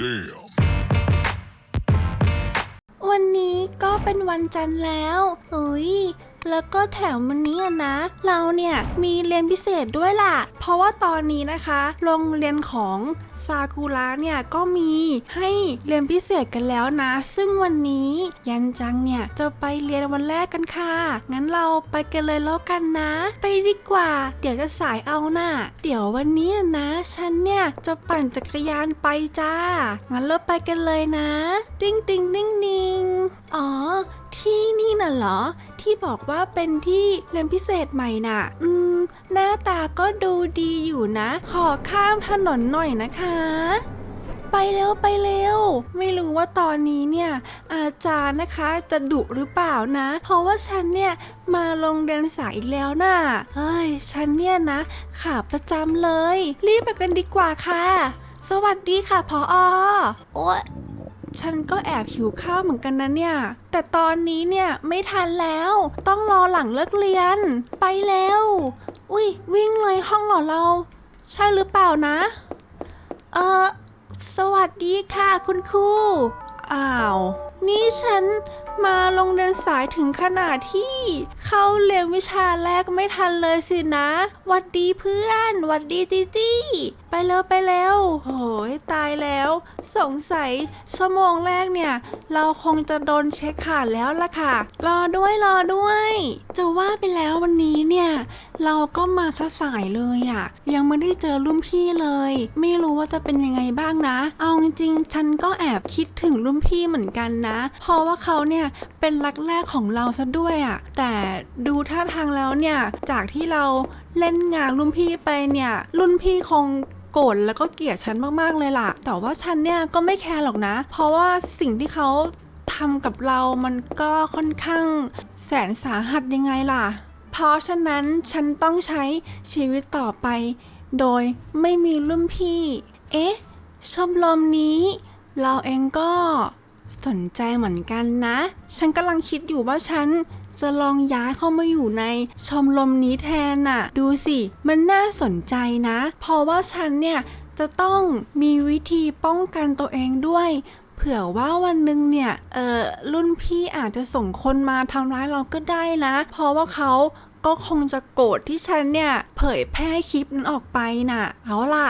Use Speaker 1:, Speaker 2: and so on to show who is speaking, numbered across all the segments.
Speaker 1: Damn.
Speaker 2: วันนี้ก็เป็นวันจันทร์แล้วเฮ้ย แล้วก็แถมวันนี้นะ เราเนี่ยมีเรียนพิเศษด้วยล่ะ เพราะว่าตอนนี้นะคะ โรงเรียนของซากุระเนี่ยก็มีให้เรียนพิเศษกันแล้วนะ ซึ่งวันนี้ยันจังเนี่ยจะไปเรียนวันแรกกันค่ะ งั้นเราไปกันเลยแล้วกันนะ ไปดีกว่า เดี๋ยวจะสายเอาน่ะ เดี๋ยววันนี้นะ ฉันเนี่ยจะปั่นจักรยานไปจ้า งั้นเราไปกันเลยนะ ติ้งติ้งติ้งติ้งอ๋อที่นี่น่ะเหรอ ที่บอกว่าเป็นที่เรียนพิเศษใหม่น่ะ อืม หน้าตาก็ดูดีอยู่นะ ขอข้ามถนนหน่อยนะคะ ไปเร็วไปเร็ว ไม่รู้ว่าตอนนี้เนี่ยอาจารย์นะคะจะดุหรือเปล่านะ เพราะว่าฉันเนี่ยมาโรงเรียนสายอีกแล้วน่ะเฮ้ย ฉันเนี่ยนะขาประจำเลย รีบไปกันดีกว่าค่ะ สวัสดีค่ะพออโอ๊ย ฉันก็แอบหิวข้าวเหมือนกันนะเนี่ย แต่ตอนนี้เนี่ยไม่ทันแล้ว ต้องรอหลังเลิกเรียน ไปแล้ว อุ้ยวิ่งเลยห้องเหรอเรา ใช่หรือเปล่านะ เออสวัสดีค่ะคุณครู อ้าว นี่ฉัน มาโรงเรียนสายถึงขนาดที่ เข้าเรียนวิชาแรกไม่ทันเลยสินะหวัดดีเพื่อนหวัดดีจีจี้ไปเร็วไปเร็วโหยตายแล้ว สงสัยชั่วโมงแรกเนี่ย เราคงจะโดนเช็คขาดแล้วล่ะค่ะ รอด้วยรอด้วย จะว่าไปแล้ววันนี้เนี่ย เราก็มาซะสายเลยอะ่ะ ยังไม่ได้เจอรุ่นพี่เลย ไม่รู้ว่าจะเป็นยังไงบ้างนะ เอาจริงๆฉันก็แอบคิดถึงรุ่นพี่เหมือนกันนะ เพราะว่าเขาเนี่ยเป็นรักแรกของเราซะด้วยอะ่ะ แต่ดูท่าทางแล้วเนี่ย จากที่เราเล่นงานรุ่นพี่ไปเนี่ย รุ่นพี่คงโกรธแล้วก็เกลียดฉันมากๆเลยล่ะ แต่ว่าฉันเนี่ยก็ไม่แคร์หรอกนะ เพราะว่าสิ่งที่เขาทำกับเรามันก็ค่อนข้างแสนสาหัสยังไงล่ะ เพราะฉะนั้นฉันต้องใช้ชีวิตต่อไป โดยไม่มีรุ่นพี่ เอ๊ะ ชมรมนี้ เราเองก็ สนใจเหมือนกันนะ ฉันกำลังคิดอยู่ว่าฉันจะลองย้ายเข้ามาอยู่ในชมรมนี้แทนน่ะ ดูสิ มันน่าสนใจนะ เพราะว่าฉันเนี่ยจะต้องมีวิธีป้องกันตัวเองด้วย เผื่อว่าวันหนึ่งเนี่ย เออรุ่นพี่อาจจะส่งคนมาทำร้ายเราก็ได้นะ เพราะว่าเขาก็คงจะโกรธที่ฉันเนี่ย เผยแพร่คลิปนั้นออกไปน่ะ เอาล่ะ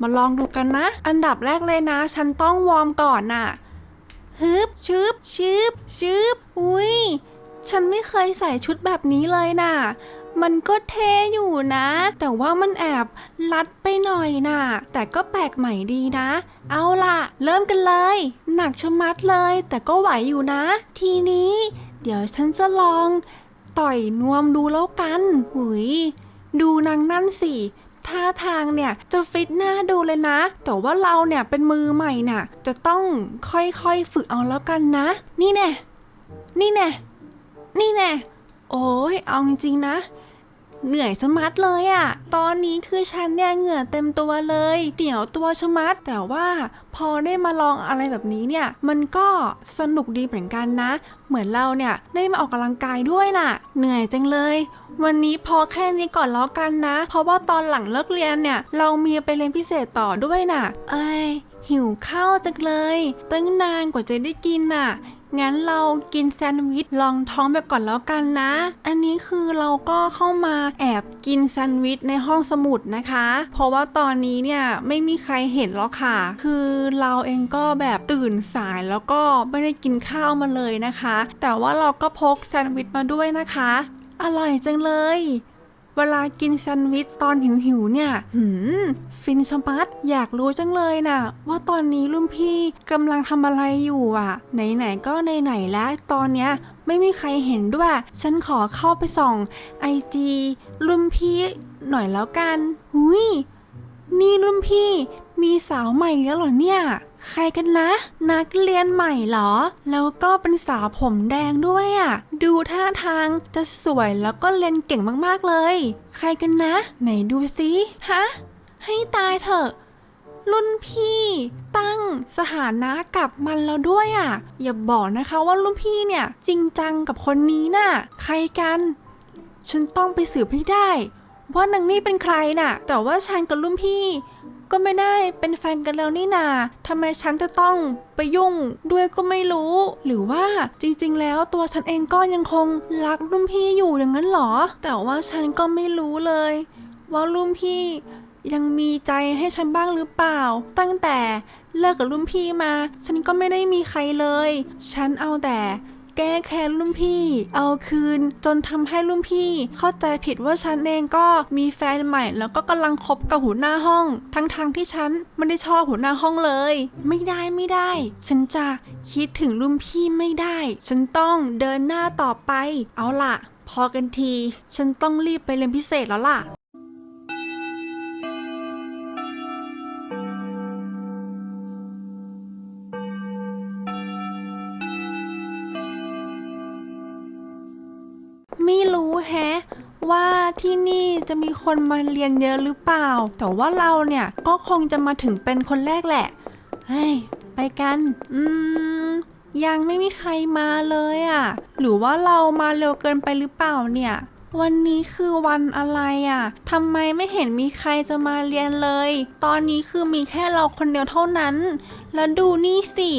Speaker 2: มาลองดูกันนะ อันดับแรกเลยนะ ฉันต้องวอร์มก่อนน่ะ ฮึบชึบชึบชึบอุ้ยฉันไม่เคยใส่ชุดแบบนี้เลยน่ะ มันก็เท่อยู่นะ แต่ว่ามันแอบลัดไปหน่อยน่ะ แต่ก็แปลกใหม่ดีนะ เอาล่ะ เริ่มกันเลย หนักชะมัดเลย แต่ก็ไหวอยู่นะ ทีนี้ เดี๋ยวฉันจะลอง ต่อยนวมดูแล้วกันหุยดูนางนั่นสิ ท่าทางเนี่ยจะฟิตหน้าดูเลยนะ แต่ว่าเราเนี่ยเป็นมือใหม่น่ะ จะต้องค่อยๆฝึกเอาแล้วกันนะ นี่แน่นี่แน่นี่แน่โอ้ยเอาจริงๆนะ เหนื่อยชะมัดเลยอะตอนนี้คือฉันเนี่ยเหงื่อเต็มตัวเลย เดี๋ยวตัวชะมัด แต่ว่าพอได้มาลองอะไรแบบนี้เนี่ย มันก็สนุกดีเหมือนกันนะ เหมือนเราเนี่ยได้มาออกกำลังกายด้วยน่ะ เหนื่อยจังเลย วันนี้พอแค่นี้ก่อนแล้วกันนะ เพราะว่าตอนหลังเลิกเรียนเนี่ย เรามีไปเรียนพิเศษต่อด้วยน่ะ เอ้ยหิวข้าวจังเลย ตั้งนานกว่าจะได้กินน่ะ งั้นเรากินแซนด์วิชลองท้องไปก่อนแล้วกันนะ อันนี้คือเราก็เข้ามาแอบกินแซนด์วิชในห้องสมุดนะคะ เพราะว่าตอนนี้เนี่ยไม่มีใครเห็นแล้วค่ะ คือเราเองก็แบบตื่นสายแล้วก็ไม่ได้กินข้าวมาเลยนะคะ แต่ว่าเราก็พกแซนด์วิชมาด้วยนะคะ อร่อยจังเลย เวลากินแซนด์วิชตอนหิวๆเนี่ยหืมฟินชะมัดอยากรู้จังเลยน่ะ ว่าตอนนี้รุ่นพี่กำลังทำอะไรอยู่อะ ไหนๆก็ไหนๆแล้วตอนเนี้ยไม่มีใครเห็นด้วย ฉันขอเข้าไปส่องไอจีรุ่นพี่หน่อยแล้วกัน หุยนี่รุ่นพี่ มีสาวใหม่แล้วเหรอเนี่ย ใครกันนะ นักเรียนใหม่เหรอ แล้วก็เป็นสาวผมแดงด้วยอะ่ะ ดูท่าทางจะสวยแล้วก็เรียนเก่งมากๆเลย ใครกันนะ ไหนดูสิฮะ ให้ตายเถอะรุ่นพี่ตั้งสถานะกับมันแล้วด้วยอะ่ะ อย่าบอกนะคะว่ารุ่นพี่เนี่ย จริงจังกับคนนี้น่ะ ใครกัน ฉันต้องไปสืบให้ได้ ว่านางนี่เป็นใครน่ะ แต่ว่าฉันกับรุ่นพี่ ก็ไม่ได้เป็นแฟนกันแล้วนี่นาทำไมฉันจะต้องไปยุ่งด้วยก็ไม่รู้ หรือว่าจริงๆ แล้วตัวฉันเองก็ยังคงรักรุ่นพี่อยู่อย่างนั้นเหรอ แต่ว่าฉันก็ไม่รู้เลย ว่ารุ่นพี่ยังมีใจให้ฉันบ้างหรือเปล่า ตั้งแต่เลิกกับรุ่นพี่มา ฉันก็ไม่ได้มีใครเลย ฉันเอาแต่ แก้แค้นรุ่นพี่ เอาคืนจนทำให้รุ่นพี่ เข้าใจผิดว่าฉันเองก็มีแฟนใหม่ แล้วก็กำลังคบกับหัวหน้าห้อง ทั้งๆทที่ฉันไม่ได้ชอบหัวหน้าห้องเลย ไม่ได้ไม่ได้ ฉันจะคิดถึงรุ่นพี่ไม่ได้ ฉันต้องเดินหน้าต่อไป เอาล่ะ พอกันที ฉันต้องรีบไปเรียนพิเศษแล้วล่ะ แฮะว่าที่นี่จะมีคนมาเรียนเยอะหรือเปล่า แต่ว่าเราเนี่ยก็คงจะมาถึงเป็นคนแรกแหละเฮ้ยไปกัน อืม ยังไม่มีใครมาเลยอะ่ะ หรือว่าเรามาเร็วเกินไปหรือเปล่าเนี่ย วันนี้คือวันอะไรอะ่ะทำไมไม่เห็นมีใครจะมาเรียนเลย ตอนนี้คือมีแค่เราคนเดียวเท่านั้น แล้วดูนี่สิ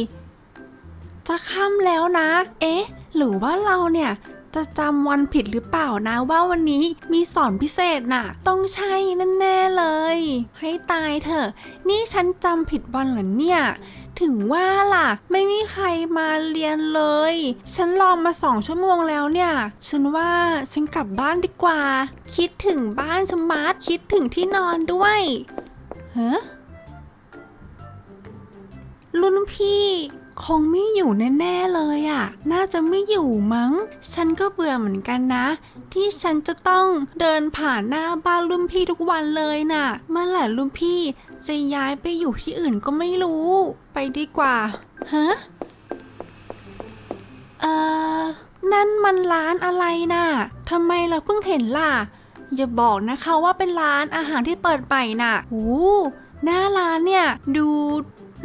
Speaker 2: จะค่ำแล้วนะ เอ๊ะ หรือว่าเราเนี่ย จะจำวันผิดหรือเปล่านะว่าวันนี้มีสอนพิเศษน่ะ ต้องใช่แน่ๆเลย ให้ตายเถอะ นี่ฉันจำผิดวันเหรอเนี่ย ถึงว่าล่ะ ไม่มีใครมาเรียนเลย ฉันรอมาสองชั่วโมงแล้วเนี่ย ฉันว่าฉันกลับบ้านดีกว่า คิดถึงบ้านสมาร์ทคิดถึงที่นอนด้วยเฮ้รุ่นพี่ คงไม่อยู่แน่ๆเลยอะ่ะ น่าจะไม่อยู่มั้ง ฉันก็เบื่อเหมือนกันนะ ที่ฉันจะต้องเดินผ่านหน้าบ้านรุ่นพี่ทุกวันเลยน่ะ เมื่อไหร่รุ่นพี่จะย้ายไปอยู่ที่อื่นก็ไม่รู้ ไปดีกว่า ฮะ เอ่อ นั่นมันร้านอะไรน่ะทำไมเราเพิ่งเห็นล่ะ อย่าบอกนะคะว่าเป็นร้านอาหารที่เปิดใหม่น่ะโอ้หน้าร้านเนี่ย ดู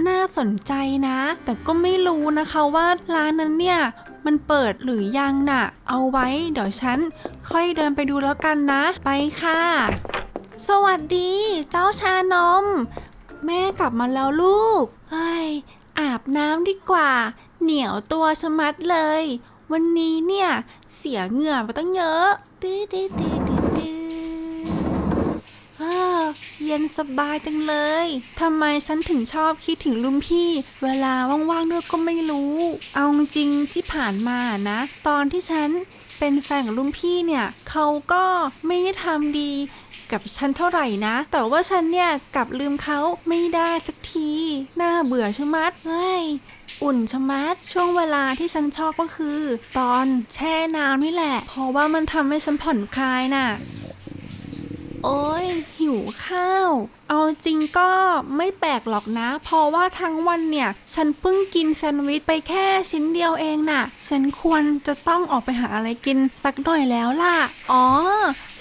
Speaker 2: น่าสนใจนะ แต่ก็ไม่รู้นะคะว่าร้านนั้นเนี่ยมันเปิดหรือยังน่ะ เอาไว้เดี๋ยวฉันค่อยเดินไปดูแล้วกันนะ ไปค่ะ สวัสดี เจ้าชานม แม่กลับมาแล้วลูก เฮ้ย อาบน้ำดีกว่า เหนียวตัวชะมัดเลย วันนี้เนี่ย เสียเหงื่อมาตั้งเยอะตื้อตื้อตื้อตื้อตื้อ เออเย็นสบายจังเลย ทำไมฉันถึงชอบคิดถึงลุงพี่ เวลาว่างๆด้วยก็ไม่รู้ เอาจริงที่ผ่านมานะ ตอนที่ฉันเป็นแฟนกับลุงพี่เนี่ยเขาก็ไม่ได้ทำดีกับฉันเท่าไหร่นะ แต่ว่าฉันเนี่ยกลับลืมเขาไม่ได้สักที น่าเบื่อชะมัดเฮ้ยอุ่นชะมัด ช่วงเวลาที่ฉันชอบก็คือ ตอนแช่น้ำนี่แหละ เพราะว่ามันทำให้ฉันผ่อนคลายน่ะ โอ้ยหิวข้าว เอาจริงก็ไม่แปลกหรอกนะ เพราะว่าทั้งวันเนี่ย ฉันเพิ่งกินแซนด์วิชไปแค่ชิ้นเดียวเองน่ะ ฉันควรจะต้องออกไปหาอะไรกินสักหน่อยแล้วล่ะ อ๋อ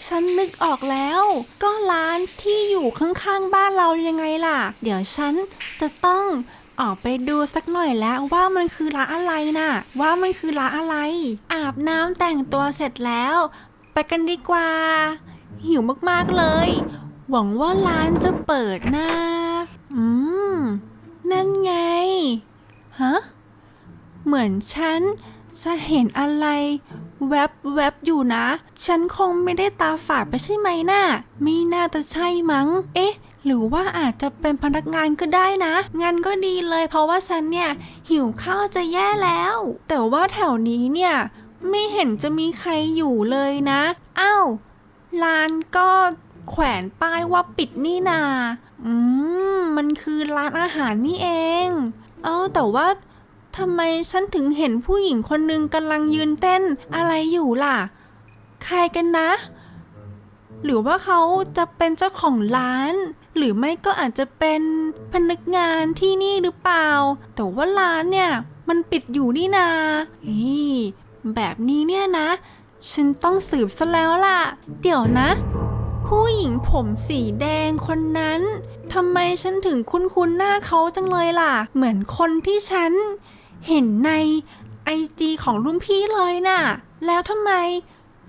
Speaker 2: ฉันนึกออกแล้ว ก็ร้านที่อยู่ข้างๆบ้านเรายังไงล่ะ เดี๋ยวฉันจะต้องออกไปดูสักหน่อยแล้วว่ามันคือร้านอะไรน่ะ ว่ามันคือร้านอะไร อาบน้ำแต่งตัวเสร็จแล้ว ไปกันดีกว่า หิวมากๆเลย หวังว่าร้านจะเปิดนะอืม นั่นไง ฮะ เหมือนฉันจะเห็นอะไร แวบแวบๆอยู่นะ ฉันคงไม่ได้ตาฝาดไปใช่ไหมนะ่ะไม่น่าจะใช่มั้ง เอ๊ะ หรือว่าอาจจะเป็นพนักงานก็ได้นะงั้นก็ดีเลยเพราะว่าฉันเนี่ย หิวข้าวจะแย่แล้ว แต่ว่าแถวนี้เนี่ย ไม่เห็นจะมีใครอยู่เลยนะ อ้าว ร้านก็แขวนป้ายว่าปิดนี่นา อืม มันคือร้านอาหารนี่เอง เอ้าแต่ว่าทำไมฉันถึงเห็นผู้หญิงคนหนึ่งกำลังยืนเต้นอะไรอยู่ล่ะ ใครกันนะ หรือว่าเขาจะเป็นเจ้าของร้าน หรือไม่ก็อาจจะเป็นพนักงานที่นี่หรือเปล่า แต่ว่าร้านเนี่ย มันปิดอยู่นี่นาเฮ้ยแบบนี้เนี่ยนะ ฉันต้องสืบซะแล้วล่ะ เดี๋ยวนะ ผู้หญิงผมสีแดงคนนั้นทำไมฉันถึงคุ้นๆหน้าเขาจังเลยล่ะ เหมือนคนที่ฉัน เห็นในไอจีของรุ่นพี่เลยน่ะ แล้วทำไม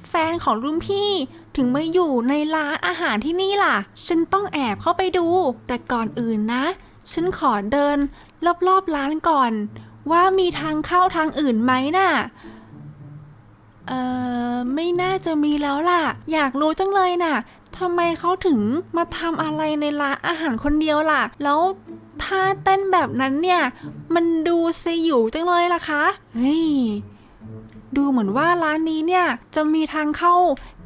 Speaker 2: แฟนของรุ่นพี่ถึงมาอยู่ในร้านอาหารที่นี่ล่ะ ฉันต้องแอบเข้าไปดู แต่ก่อนอื่นนะ ฉันขอเดินรอบๆร้านก่อน ว่ามีทางเข้าทางอื่นไหมน่ะ เอ่อ ไม่น่าจะมีแล้วล่ะ อยากรู้จังเลยน่ะทำไมเขาถึงมาทำอะไรในร้านอาหารคนเดียวล่ะ แล้วท่าเต้นแบบนั้นเนี่ย มันดูสยิวจังเลยล่ะคะ เฮ้ย ดูเหมือนว่าร้านนี้เนี่ย จะมีทางเข้า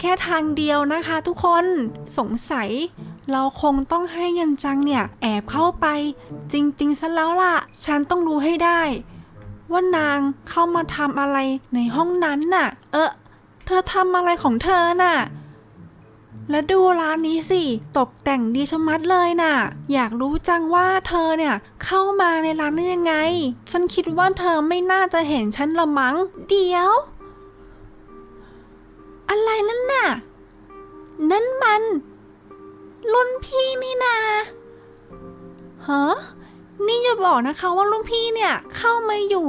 Speaker 2: แค่ทางเดียวนะคะทุกคน สงสัย เราคงต้องให้ยันจังเนี่ย แอบเข้าไป จริงๆซะแล้วล่ะ ฉันต้องรู้ให้ได้ ว่านางเข้ามาทำอะไรในห้องนั้นน่ะ เออเธอทำอะไรของเธอน่ะ แล้วดูร้านนี้สิ ตกแต่งดีชะมัดเลยน่ะ อยากรู้จังว่าเธอเนี่ยเข้ามาในร้านได้ยังไง ฉันคิดว่าเธอไม่น่าจะเห็นฉันละมั้ง เดี๋ยว อะไรนั่นน่ะ นั่นมันรุ่นพี่นี่นาฮะ นี่จะบอกนะคะว่าลุงพี่เนี่ยเข้ามาอยู่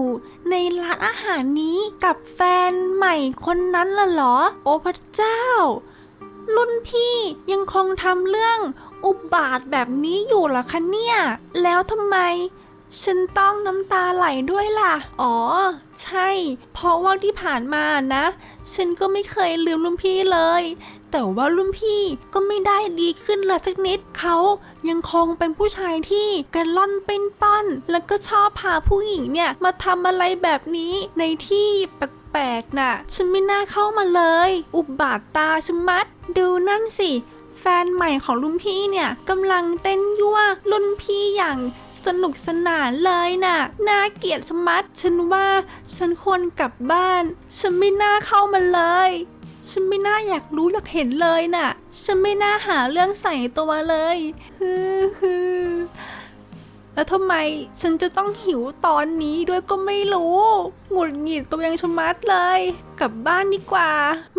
Speaker 2: ในร้านอาหารนี้กับแฟนใหม่คนนั้นล่ะเหรอ โอ้พระเจ้า รุ่นพี่ยังคงทำเรื่องอุบาทแบบนี้อยู่เหรอคะเนี่ย แล้วทำไม ฉันต้องน้ำตาไหลด้วยล่ะ อ๋อ ใช่ เพราะว่าที่ผ่านมานะ ฉันก็ไม่เคยลืมรุ่นพี่เลย แต่ว่ารุ่นพี่ก็ไม่ได้ดีขึ้นเลยสักนิด เขายังคงเป็นผู้ชายที่กันล่อนเป็นป้อน แล้วก็ชอบพาผู้หญิงเนี่ยมาทำอะไรแบบนี้ในที่แปลกๆน่ะ ฉันไม่น่าเข้ามาเลย อุบาทตาชมัด ดูนั่นสิ แฟนใหม่ของรุ่นพี่เนี่ยกำลังเต้นยั่วรุ่นพี่อย่าง สนุกสนานเลยน่ะน่าเกลียดชะมัด ฉันว่าฉันควรกลับบ้าน ฉันไม่น่าเข้ามาเลย ฉันไม่น่าอยากรู้อยากเห็นเลยน่ะ ฉันไม่น่าหาเรื่องใส่ตัวเลยฮือฮือแล้วทำไมฉันจะต้องหิวตอนนี้ด้วยก็ไม่รู้ หงุดหงิดตัวเองชะมัดเลย กลับบ้านดีกว่า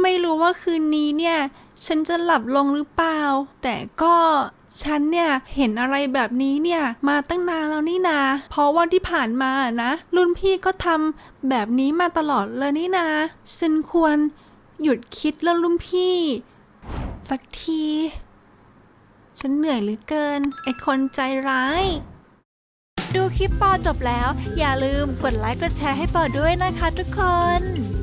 Speaker 2: ไม่รู้ว่าคืนนี้เนี่ย ฉันจะหลับลงหรือเปล่า แต่ก็ ฉันเนี่ยเห็นอะไรแบบนี้เนี่ยมาตั้งนานแล้วนี่นา เพราะว่าที่ผ่านมานะรุ่นพี่ก็ทำแบบนี้มาตลอดเลยนี่นา ฉันควรหยุดคิดเรื่องรุ่นพี่ สักที ฉันเหนื่อยเหลือเกิน ไอคนใจร้าย ดูคลิปปอจบแล้ว อย่าลืมกดไลค์กดแชร์ให้ปอด้วยนะคะทุกคน